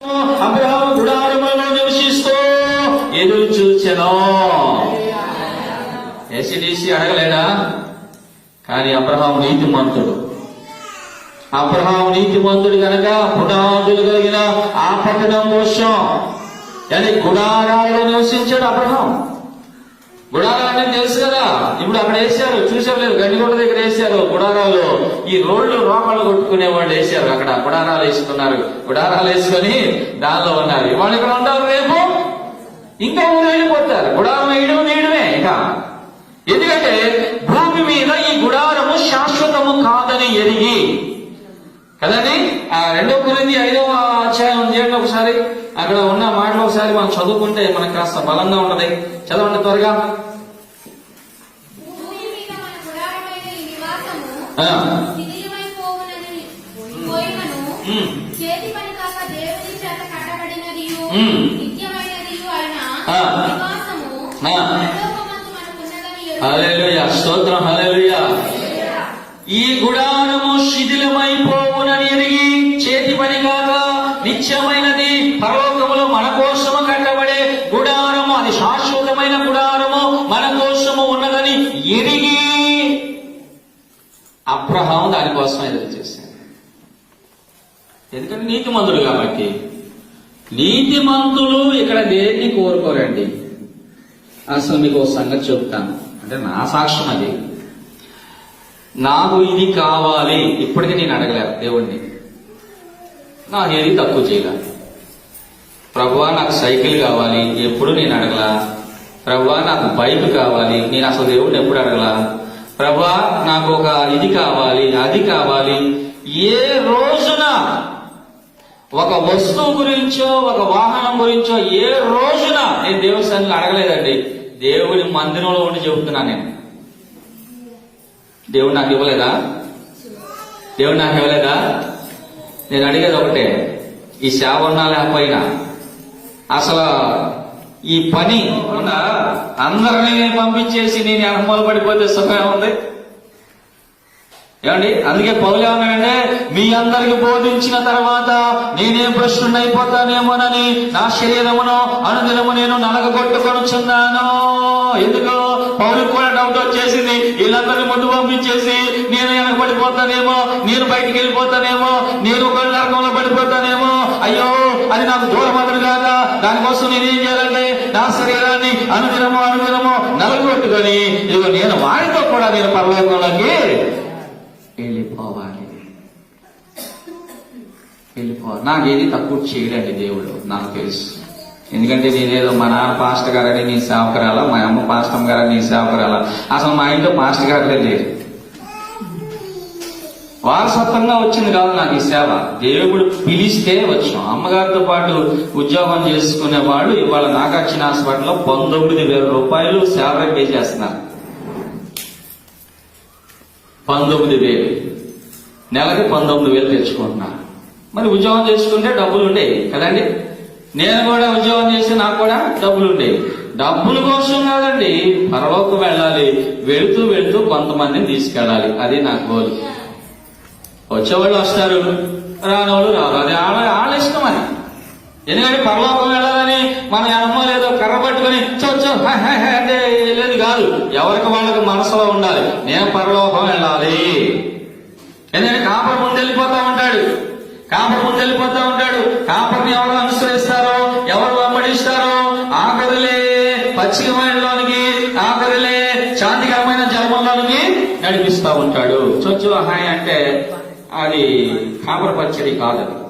అబ్రహాము గుడారములలో నివసిస్తూ ఎదురు చూచెను? ఎసిడిసి అడగలేడా? కానీ అబ్రహాము నీతిమంతుడు. అబ్రహాము నీతిమంతుడు గనక పునాదులు కలిగిన ఆ పట్టణం కోసం కానీ గుడారాల్లో నివసించాడు అబ్రహాం గుడారాన్ని తెలుసు ఇప్పుడు అక్కడ వేశారు చూసేవాళ్ళు గండికొండ దగ్గర వేసారు గుడారాలు ఈ రోడ్లు రోకళ్ళు కొట్టుకునే వాళ్ళు వేశారు అక్కడ గుడారాలు వేసుకున్నారు. గుడారాలు వేసుకొని దానిలో ఉన్నారు. ఇవాళ ఇక్కడ ఉంటారు రేపు? ఇంకా ఊరు వెళ్ళిపోతారు. గుడారం వేయడం వేయడమే ఇంకా. ఎందుకంటే భూమి మీద ఈ గుడారము శాశ్వతము కాదని ఎరిగి. కదండి? ఆ రెండో గురించి ఐదవ అధ్యాయం చేయండి ఒకసారి? అక్కడ ఉన్న మాటలు ఒకసారి మనం చదువుకుంటే మనకు కాస్త బలంగా ఉంటది చదవండి త్వరగా భూమి మీద మన గుడారమైన ఈ నివాసము ఆ. శిథిలమైపోవునని పోయినను ఉమ్. చేతి పని కాక దేవుని చేత కట్టబడినదియు ఉమ్. నిత్యమైనదియు అయిన ఆ. నివాసము ఆ. పరలోకమందు మనకున్నదని ఎరుగ. హల్లెలూయా స్తోత్రం హల్లెలూయా ఈ గుడారము శిథిలమైపోవునని ఎరిగి చేతి పని కాక నిత్యమైనది అబ్రహాం దానికోసం ఎదురు చేశాడు. ఎందుకంటే నీతిమంతుడు కాబట్టి. నీతిమంతులు ఇక్కడ దేన్ని కోరుకోరండి? అసలు మీకు ఒక సంగతి చెప్తాను. అంటే నా సాక్ష్యం అది. నాకు ఇది కావాలి. ఇప్పటికీ నేను అడగలేదు దేవుణ్ణి. నాకు ఏది తక్కువ చేయలేదు ప్రభువా నాకు సైకిల్ కావాలి. ఎప్పుడు నేను అడగలా? ప్రభువా నాకు బైక్ కావాలి. నేను అసలు దేవుడిని ఎప్పుడు అడగలా? ప్రభా నాకు ఒక ఇది కావాలి అది కావాలి. ఏ రోజున ఒక వస్తువు గురించో ఒక వాహనం గురించో ఏ రోజున నేను దేవుడి సన్నిధిలో అడగలేదండి. దేవుడి మందిరంలో ఉండి చెబుతున్నా నేను. దేవుడు నాకు ఇవ్వలేదా? దేవుడు నాకు ఇవ్వలేదా? నేను అడిగేది ఒకటే. ఈ సేవ ఉన్నా లేకపోయినా. అసలు ఈ పని ఉన్నా అందరినీ పంపించేసి నేను అనుమతి పడిపోతే సుఖం ఉంది ఏమండి? అందుకే పౌలు ఏమన్నాడంటే మీ అందరికి బోధించిన తర్వాత నేనే భ్రష్టుని అయిపోతానేమోనని నా శరీరమును అనుదినము నేను నలగొట్టుకొనుచున్నాను ఎందుకు? పౌరుకు కూడా డౌట్ వచ్చేసింది. వీళ్ళందరినీ ముందు పంపించేసి నేను వెనకబడిపోతానేమో? నేను బయటికి వెళ్ళిపోతానేమో? నేను ఒక నరకంలో పడిపోతానేమో? అయ్యో అది నాకు దూరం దానికోసం నేనేం ఏం చేయాలంటే నా శరీరాన్ని అనుదినము అనుదినము నలగొట్టుకొని ఇదిగో నేను వారితో కూడా నేను పరలోకంలోకి వెళ్ళిపోవాలి. వెళ్ళిపోవాలి నాకేది తక్కువ చేయడండి దేవుడు నాకు తెలుసు. ఎందుకంటే నేనేదో మా నాన్న పాస్టర్ గారని నీ సేవకురాలా మా అమ్మ పాస్టర్ గారని నీ సేవకురాలా. అసలు మా ఇంట్లో పాస్టర్ గారు లేదు వారసత్వంగా వచ్చింది కాదు నాకు ఈ సేవ. దేవుడు పిలిస్తే వచ్చాం. అమ్మగారితో పాటు ఉద్యోగం చేసుకునే వాళ్ళు ఇవాళ నాగార్జున హాస్పిటల్లో పంతొమ్మిది వేల రూపాయలు సేవ పే చేస్తున్నారు. పంతొమ్మిది వేలు. నెలకి పంతొమ్మిది వేలు తెచ్చుకుంటున్నాను మరి ఉద్యోగం చేసుకుంటే డబ్బులు ఉండేవి కదండి? నేను కూడా ఉద్యోగం చేస్తే నాకు కూడా డబ్బులు ఉండేవి. డబ్బుల కోసం కాదండి పరలోకి వెళ్ళాలి. వెళుతూ వెళుతూ కొంతమందిని తీసుకెళ్ళాలి. అది నా గోల్. వచ్చేవాళ్ళు వస్తారు. రానోళ్ళు రారు అది వాళ్ళ వాళ్ళ ఇష్టం అది ఎందుకంటే పరలోకం వెళ్ళాలని మన అమ్మ లేదో కర్ర పట్టుకుని చో అంటే లేదు కాదు. ఎవరికి వాళ్ళకి మనసులో ఉండాలి. నేను పరలోకం వెళ్ళాలి. ఎందుకంటే కాపర్ ముందు వెళ్ళిపోతా ఉంటాడు. కాపర్ ముందు వెళ్ళిపోతా ఉంటాడు. కాపర్ని ఎవరు అనుసరిస్తారో ఎవరు వెంబడిస్తారో ఆఖరిలే పశ్చిమలోనికి ఆఖరిలే శాంతికరమైన జన్మలోనికి నడిపిస్తా ఉంటాడు. చొచ్చు హాయ్ అంటే అది కాపర పచ్చడి కాదు.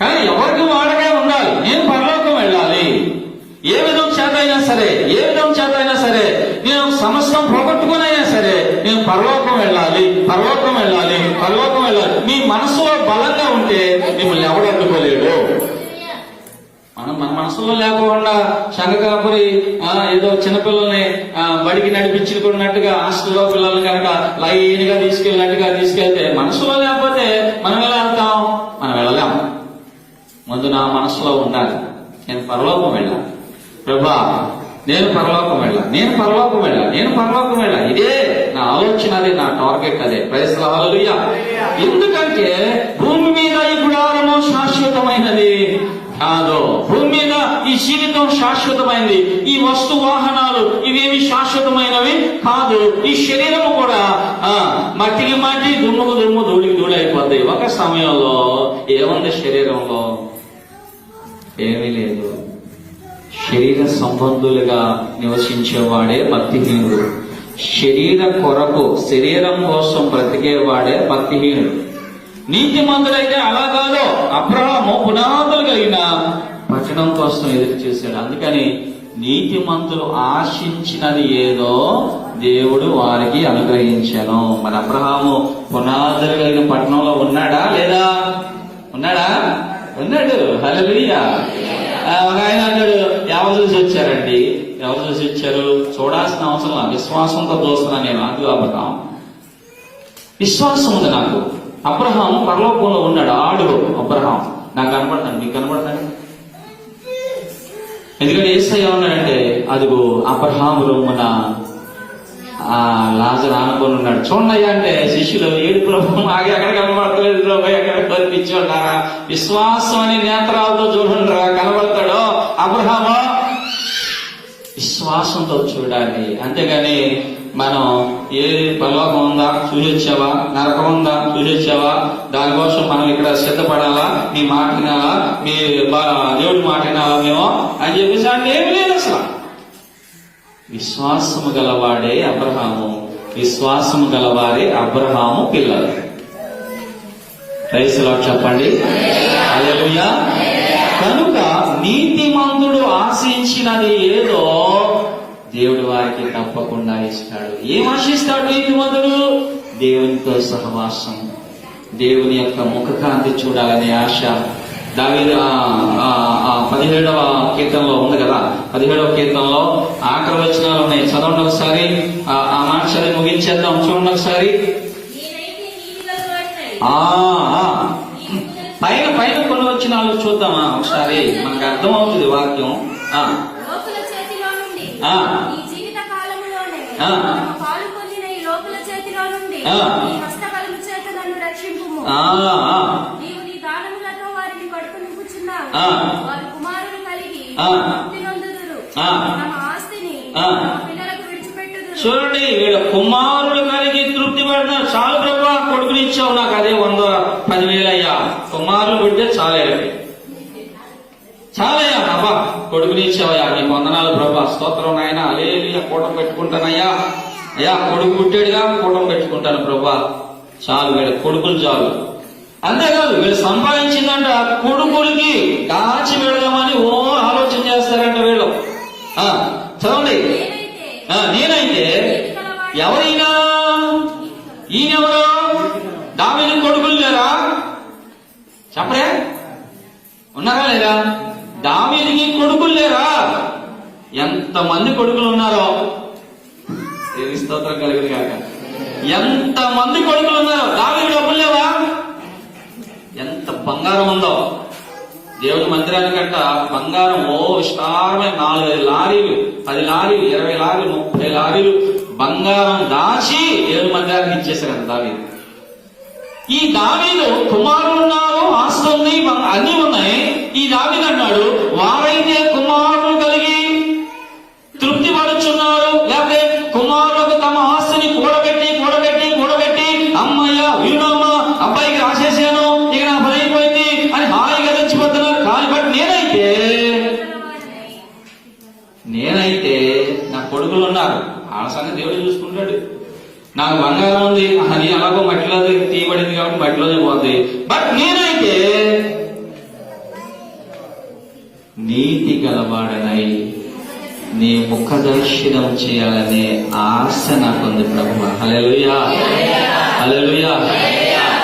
కానీ ఎవరికి వాడకే ఉండాలి. నేను పరలోకం వెళ్ళాలి. ఏ విధం చేత అయినా సరే ఏ విధం చేత అయినా సరే నేను సమస్తం పోగొట్టుకునైనా సరే నేను పరలోకం వెళ్ళాలి పరలోకం వెళ్ళాలి పరలోకం వెళ్ళాలి. మీ మనసులో బలంగా ఉంటే మిమ్మల్ని ఎవడు అడ్డుకోలేడు మనం మనసులో లేకుండా శంఖకాపురి ఏదో చిన్నపిల్లల్ని బడికి నడిపించుకున్నట్టుగా హాస్టల్లో పిల్లల్ని కనుక లైన్గా తీసుకెళ్ళినట్టుగా తీసుకెళ్తే మనసులో లేకపోతే మనం ఎలా వెళ్తాం? మనం వెళ్ళలేం. ముందు నా మనసులో ఉండాలి. నేను పరలోకం వెళ్ళాలి. ప్రభా నేను పరలోకం వెళ్ళాలి. నేను పరలోకం వెళ్ళాలి. నేను పరలోకం వెళ్ళాలి. ఇదే నా ఆలోచన అదే నా టార్గెట్ అదే. ప్రైస్ ఎందుకంటే భూమి మీద ఈ గుడారము శాశ్వత శాశ్వతమైనది కాదు భూమి మీద ఈ జీవితం శాశ్వతమైనది ఈ వస్తు వాహనాలు ఇవేమి శాశ్వతమైనవి? కాదు. ఈ శరీరము కూడా ఆ మట్టికి మట్టి దుమ్ముకు దుమ్ము ధూళికి ధూళి అయిపోతాయి ఒక సమయంలో ఏముంది శరీరంలో? ఏమీ లేదు. శరీర సంబంధులుగా నివసించేవాడే భక్తిహీనుడు శరీర కొరకు శరీరం కోసం బ్రతికేవాడే భక్తిహీనుడు నీతి మందులైతే అలా కాదు. అబ్రహము పునాదులు కలిగిన పట్టణం కోసం ఎదురు చూశాడు. అందుకని నీతి మంతులు ఆశించినది ఏదో దేవుడు వారికి అనుగ్రహించాను. మరి అబ్రహాము పునాదులు కలిగిన పట్టణంలో ఉన్నాడా? లేదా? ఉన్నాడా? ఉన్నాడు. హల్లెలూయా. ఒక ఆయన అన్నాడు ఎవరు చూసి వచ్చారండి? ఎవరు చూసి వచ్చారు? చూడాల్సిన అవసరం విశ్వాసంతో చూస్తున్నా నేను. అది అబ్రహాం. విశ్వాసం ఉంది నాకు. అబ్రహాం పరలోకంలో ఉన్నాడు. ఆడు అబ్రహాం. నాకు కనబడతాను మీకు కనబడతాను ఎందుకంటే ఏసయ్య ఉన్నాడంటే అదిగో అబ్రహాం రొమ్మున ఆ లాజర్ ఆనుకొని ఉన్నాడు. చూడండి అంటే శిష్యులు ఏడుపులో ఆగి అక్కడ కనబడతలేదు. పోయి అక్కడ కనిపించి ఉన్నారా విశ్వాసం అనే నేత్రాలతో చూడండి రా కనబడతాడు. అబ్రహామా? విశ్వాసంతో చూడాలి. అంతేగాని మనం ఏ పరలోకం ఉందా? చూసొచ్చావా నరకం ఉందా? చూసొచ్చావా దానికోసం మనం ఇక్కడ సిద్ధపడాలా? నీ మాట వినాలా? మీ దేవుడి మాట వినాలా మేము? అని చెప్పేసి అంటే ఏమి లేదు అసలు. విశ్వాసము గలవాడే అబ్రహాము. విశ్వాసము గలవారే అబ్రహాము పిల్లలు. రైసులో చెప్పండి. హల్లెలూయా. కనుక నీతిమంతుడు ఆశించినది ఏదో దేవుడు వారికి తప్పకుండా ఇస్తాడు. ఏం ఆశిస్తాడు నీతిమంతుడు దేవునితో సహవాసం. దేవుని యొక్క ముఖకాంతి చూడాలనే ఆశ. ఆ పదిహేడవ కీర్తనలో ఉంది కదా? పదిహేడవ కీర్తనలో ఆఖరి వచనాలు ఉన్నాయి. చదవండి ఒకసారి. ఆ ఆ మాట చదివి ముగించేద్దాం. చూడండి ఒకసారి. పైన పైన కొన్ని వచ్చినాలు చూద్దామా ఒకసారి? మనకు అర్థం అవుతుంది వాక్యం జీవిత ఈ లోకుల చేతిలో నుండి చేత నన్ను. నీవు నీ దానములతో వారిని. వారి కుమారులు కలిగి నొందుదురు. తమ ఆస్తిని పిల్లలకు విడిచిపెట్టుదురు. చూడండి వీళ్ళ కుమారుడు కలిగి తృప్తి పడినారు చాలు ప్రభా కొడుకునిచ్చావు నాకు అదే వంద పదివేలు అయ్యా కుమారులు పుడితే చాలే. చాలయ్యా అబ్బా. కొడుకునిచ్చావయ్యా. నీ వందనాలు ప్రభా. స్తోత్రం నాయన. అలేలియా కూటం పెట్టుకుంటానయ్యా. అయ్యా కొడుకు పుట్టాడుగా. కూటం పెట్టుకుంటాను ప్రభా. చాలు వీళ్ళ కొడుకులు చాలు. అంతేకాదు వీళ్ళు సంపాదించిందంట కొడుకులకి కాచి పెడదామని ఓ ఆలోచన చేస్తారంట వీళ్ళు. చదవండి. నేనైతే ఎవరైనా ఈయనెవరు? దావిది కొడుకులు లేరా? చెప్పరే? ఉన్నారా లేదా? దావీదికి కొడుకులు లేరా? ఎంతమంది కొడుకులు ఉన్నారో దేవి స్తోత్రం కలిగింది కాక ఎంత మంది కొడుకులు ఉన్నారో దావీది డబ్బులు లేవా? ఎంత బంగారం ఉందో. దేవుని గట్ట బంగారం ఓ విస్తారమైన నాలుగైదు లారీలు పది లారీలు ఇరవై లారీలు ముప్పై లారీలు బంగారం దాచి దేవుని మందిరానికి ఇచ్చేసారు దావీదు. ఈ దావీదు కుమారులు ఉన్నారు ఆస్తుంది అన్ని ఉన్నాయి. ఈ దావీదు అన్నాడు వారైతే కుమారులు కలిగి తృప్తి పడుచున్నారు లేకపోతే కుమారులకు తమ ఆస్తిని కూడబెట్టి కూడబెట్టి కూడబెట్టి అమ్మయ్య వీణమ్మ అబ్బాయికి రాసేసాను ఇక నా పని అయిపోయింది అని హాయిగా తెచ్చిపోతున్నారు కానీ నేనైతే నేనైతే నా కొడుకులు ఉన్నారు. ఆ సంగతి దేవుడు చూసుకుంటాడు. నాకు బంగారం ఉంది అది ఎలాగో మట్టిలో తీయబడింది కాబట్టి మట్టిలోనే పోతుంది. బట్ నేనైతే నీతి గలవాడనై నీ ముఖ దర్శనం చేయాలనే ఆశ నాకుంది ప్రభు హలెలుయా హలెలుయా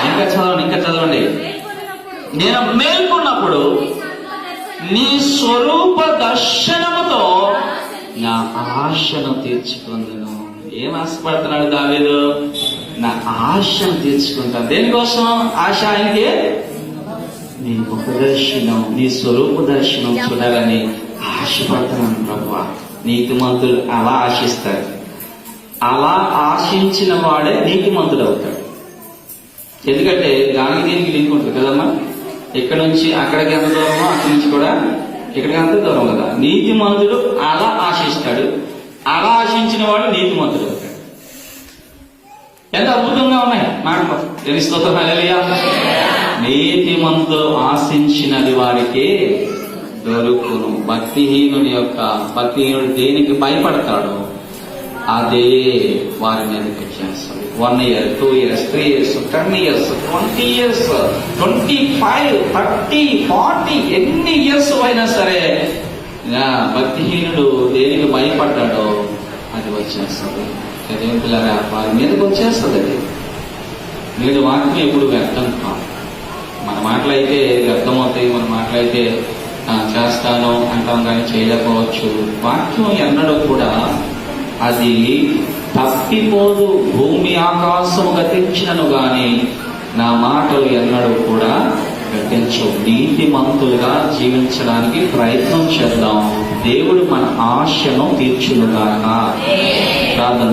ఇంకా చదవండి ఇంకా చదవండి. నేను మేల్కొన్నప్పుడు నీ స్వరూప దర్శనముతో నా ఆశను తీర్చుకుందును. ఏం ఆశపడుతున్నాడు దావేదు? నా ఆశను తీర్చుకుంటాను. దేనికోసం? ఆశ ఆయనకి? నీ ముఖ దర్శనం నీ స్వరూప దర్శనం చూడాలని ఆశపడుతున్నాను ప్రభు నీతిమంతులు అలా ఆశిస్తారు. అలా ఆశించిన వాడే నీతిమంతుడు అవుతాడు ఎందుకంటే దానికి దీనికి లింక్ ఉంటుంది కదమ్మా? ఇక్కడ నుంచి అక్కడికి ఎంత దూరమో అక్కడి నుంచి కూడా ఇక్కడికి అంత దూరం కదా. నీతిమంతుడు అలా ఆశిస్తాడు. అలా ఆశించిన వాడు నీతిమంతుడు అవుతాడు ఎంత అద్భుతంగా ఉన్నాయి. మాటలు తెలుస్తుందో నీతిమంతులు ఆశించినది వారికి దొరుకును. భక్తిహీనుని యొక్క భక్తిహీనుడు దేనికి భయపడతాడు అదే వారి మీదకి చేస్తాడు. One year two years three years ten years twenty years twenty five thirty forty ఎన్ని ఇయర్స్ అయినా సరే భక్తిహీనుడు దేనికి భయపడ్డాడో అది వచ్చేస్తుంది. అదే పిల్లరా? వారి మీదకి వచ్చేస్తుంది అది. వీడి వాక్యం ఎప్పుడు వ్యర్థం కాదు. మన మాటలైతే వ్యర్థమవుతాయి మన మాటలైతే అయితే చేస్తాను అంటాం కానీ చేయలేకపోవచ్చు. వాక్యం ఎన్నడూ కూడా అది తప్పిపోదు. భూమి ఆకాశము గతించినను గాని నా మాటలు ఎన్నడూ కూడా గతించవు. నీతిమంతులుగా జీవించడానికి ప్రయత్నం చేద్దాం. దేవుడు మన ఆశను తీర్చునుగాక. ప్రార్థన